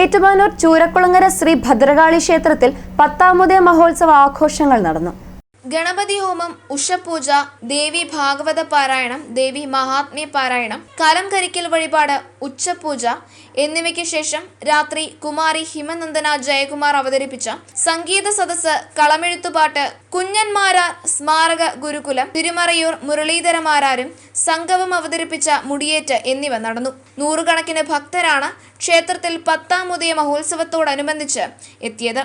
ഏറ്റുമാനൂർ ചൂരക്കുളങ്ങര ശ്രീ ഭദ്രകാളി ക്ഷേത്രത്തിൽ പത്താമതേ മഹോത്സവ ആഘോഷങ്ങൾ നടന്നു. ഗണപതി ഹോമം ഉഷപൂജ ദേവി ഭാഗവത പാരായണം ദേവി മഹാത്മ്യ പാരായണം കലം കരിക്കൽ വഴിപാട് ഉച്ചപൂജ എന്നിവയ്ക്ക് ശേഷം രാത്രി കുമാരി ഹിമനന്ദന ജയകുമാർ അവതരിപ്പിച്ച സംഗീത സദസ് കളമെഴുത്തുപാട്ട് കുഞ്ഞന്മാരാർ സ്മാരക ഗുരുകുലം തിരുമറയൂർ മുരളീധരമാരാരും സംഗമം അവതരിപ്പിച്ച മുടിയേറ്റ് എന്നിവ നടന്നു. നൂറുകണക്കിന് ഭക്തരാണ് ക്ഷേത്രത്തിൽ പത്താമുദയ മഹോത്സവത്തോടനുബന്ധിച്ച് എത്തിയത്.